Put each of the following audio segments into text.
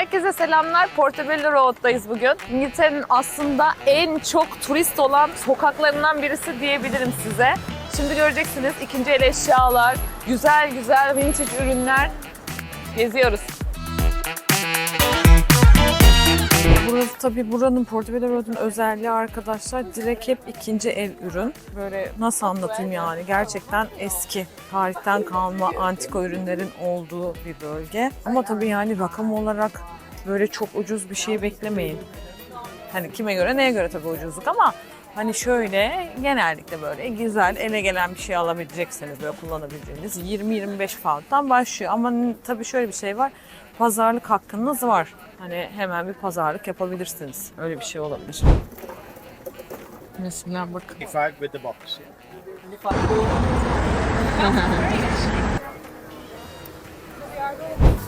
Herkese selamlar. Portobello Road'dayız bugün. İngiltere'nin aslında en çok turist olan sokaklarından birisi diyebilirim size. Şimdi göreceksiniz ikinci el eşyalar, güzel güzel vintage ürünler. Geziyoruz. Burası tabii buranın Portobello Road'un özelliği arkadaşlar direkt hep ikinci el ürün. Böyle nasıl anlatayım yani gerçekten eski tarihten kalma antika ürünlerin olduğu bir bölge. Ama tabii yani rakam olarak böyle çok ucuz bir şey beklemeyin. Hani kime göre neye göre tabii ucuzluk ama hani şöyle genellikle böyle güzel ele gelen bir şey alabilecekseniz böyle kullanabileceğiniz 20-25 pound'dan başlıyor. Ama tabii şöyle bir şey var pazarlık hakkınız var. Hani hemen bir pazarlık yapabilirsiniz. Öyle bir şey olabilir. Mesela bakın. 25 with the box.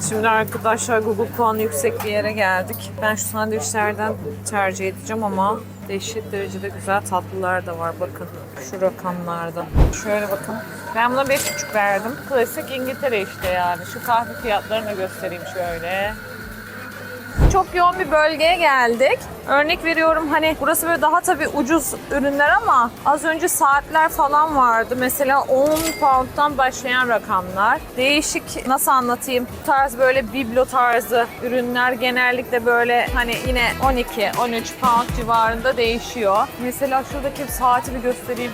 Şimdi arkadaşlar Google puanı yüksek bir yere geldik. Ben şu sandviçlerden tercih edeceğim ama dehşet derecede güzel tatlılar da var bakın şu rakamlarda. Şöyle bakın. Ben buna 5,5 verdim. Klasik İngiltere işte yani. Şu kahve fiyatlarını göstereyim şöyle. Çok yoğun bir bölgeye geldik. Örnek veriyorum hani burası böyle daha tabii ucuz ürünler ama az önce saatler falan vardı. Mesela 10 pound'dan başlayan rakamlar. Değişik nasıl anlatayım? Bu tarz böyle biblo tarzı ürünler genellikle böyle hani yine 12-13 pound civarında değişiyor. Mesela şuradaki saati bir göstereyim.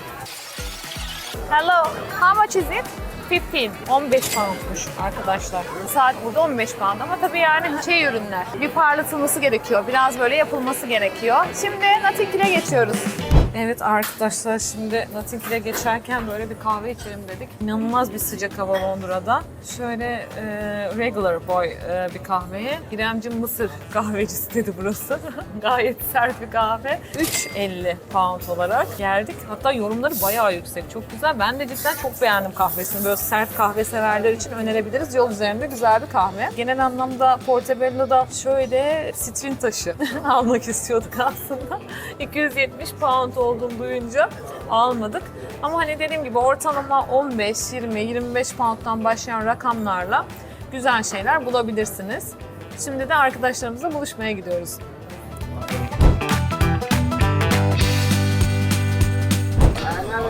Hello, how much is it? 15, 15 poundmuş arkadaşlar. Saat burada 15 pound ama tabii yani şey ürünler. Bir parlatılması gerekiyor. Biraz böyle yapılması gerekiyor. Şimdi Hill'e geçiyoruz. Evet arkadaşlar şimdi Notting Hill'e geçerken böyle bir kahve içelim dedik. İnanılmaz bir sıcak hava Londra'da. Şöyle e, regular boy e, bir kahveye. İremcim Mısır kahvecisi dedi burası. Gayet sert bir kahve. 3.50 pound olarak geldik. Hatta yorumları bayağı yüksek. Çok güzel. Ben de cidden çok beğendim kahvesini. Böyle sert kahve severler için önerebiliriz. Yol üzerinde güzel bir kahve. Genel anlamda Portobello'da şöyle sitrin taşı almak istiyorduk aslında. 270 pound olduğunu duyunca almadık. Ama hani dediğim gibi ortalama 15, 20, 25 pound'dan başlayan rakamlarla güzel şeyler bulabilirsiniz. Şimdi de arkadaşlarımızla buluşmaya gidiyoruz.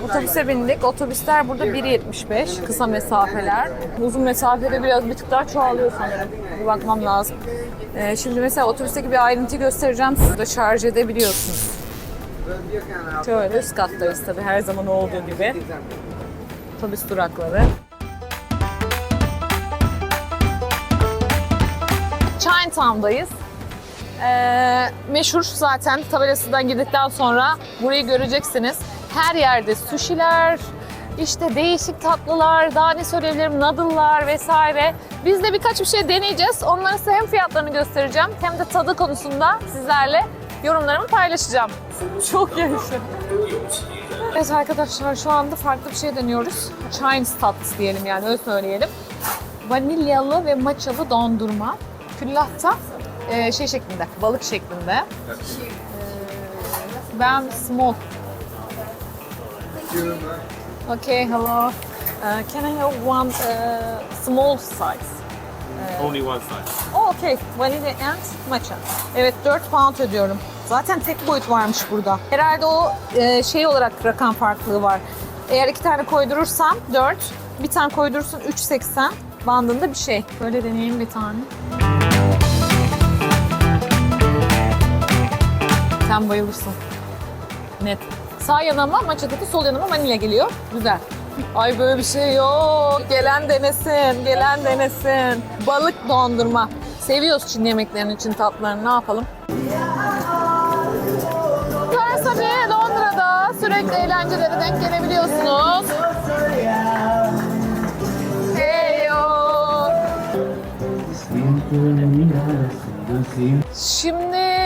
Otobüse bindik. Otobüsler burada 1.75 kısa mesafeler. Uzun mesafede biraz bir tık daha çoğalıyor sanırım. Bir bakmam lazım. Ee, şimdi mesela otobüsteki bir ayrıntı göstereceğim. Siz de şarj edebiliyorsunuz. Şöyle üst kattayız tabii her zaman olduğu gibi. Otobüs durakları. Chinatown'dayız. Ee, meşhur zaten tabelasından girdikten sonra burayı göreceksiniz. Her yerde sushiler, işte değişik tatlılar, daha ne söyleyebilirim, noodle'lar vesaire. Biz de birkaç bir şey deneyeceğiz. Onların size hem fiyatlarını göstereceğim hem de tadı konusunda sizlerle yorumlarımı paylaşacağım. Çok yaşa. Evet arkadaşlar şu anda farklı bir şey deniyoruz. Chinese tatlısı diyelim yani öyle söyleyelim. Vanilyalı ve matchalı dondurma. Küllahta e, şey şeklinde, balık şeklinde. Ee, ben small. Okay, hello. Uh, can I have one uh, small size? Only one size. Oh, okay. Vanilla and matcha. Evet 4 pound ödüyorum. Zaten tek boyut varmış burada. Herhalde o e, şey olarak rakam farklılığı var. Eğer iki tane koydurursam 4, bir tane koydurursun 3.80 bandında bir şey. Böyle deneyeyim bir tane. Sen bayılırsın. Net. Sağ yanıma matcha'daki sol yanıma vanilya geliyor. Güzel. Ay böyle bir şey yok. Gelen denesin, gelen denesin. Balık dondurma. Seviyoruz Çin yemeklerinin için tatlarını ne yapalım? Her tabii Londra'da sürekli eğlencelere denk gelebiliyorsunuz. Şimdi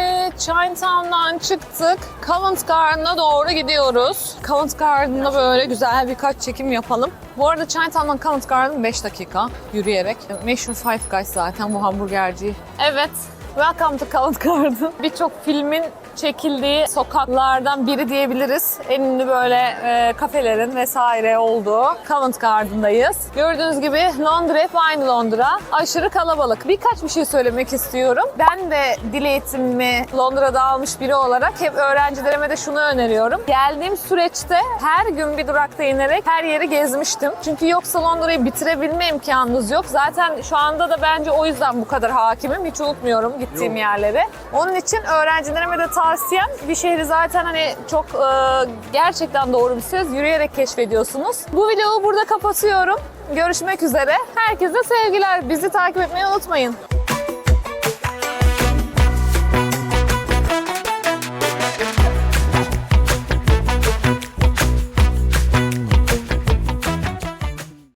Chinatown'dan çıktık. Covent Garden'a doğru gidiyoruz. Covent Garden'da böyle güzel birkaç çekim yapalım. Bu arada Chinatown'dan Covent Garden 5 dakika yürüyerek. Meşhur Five Guys zaten bu hamburgerci. Evet. Welcome to Covent Garden. Birçok filmin çekildiği sokaklardan biri diyebiliriz. En ünlü böyle e, kafelerin vesaire olduğu Covent Garden'dayız. Gördüğünüz gibi Londra hep aynı Londra. Aşırı kalabalık. Birkaç bir şey söylemek istiyorum. Ben de dil eğitimimi Londra'da almış biri olarak hep öğrencilerime de şunu öneriyorum. Geldiğim süreçte her gün bir durakta inerek her yeri gezmiştim. Çünkü yoksa Londra'yı bitirebilme imkanınız yok. Zaten şu anda da bence o yüzden bu kadar hakimim. Hiç unutmuyorum gittiğim yerleri. Onun için öğrencilerime de tavsiyem bir şehri zaten hani çok e, gerçekten doğru bir söz. Yürüyerek keşfediyorsunuz. Bu videoyu burada kapatıyorum. Görüşmek üzere. Herkese sevgiler. Bizi takip etmeyi unutmayın.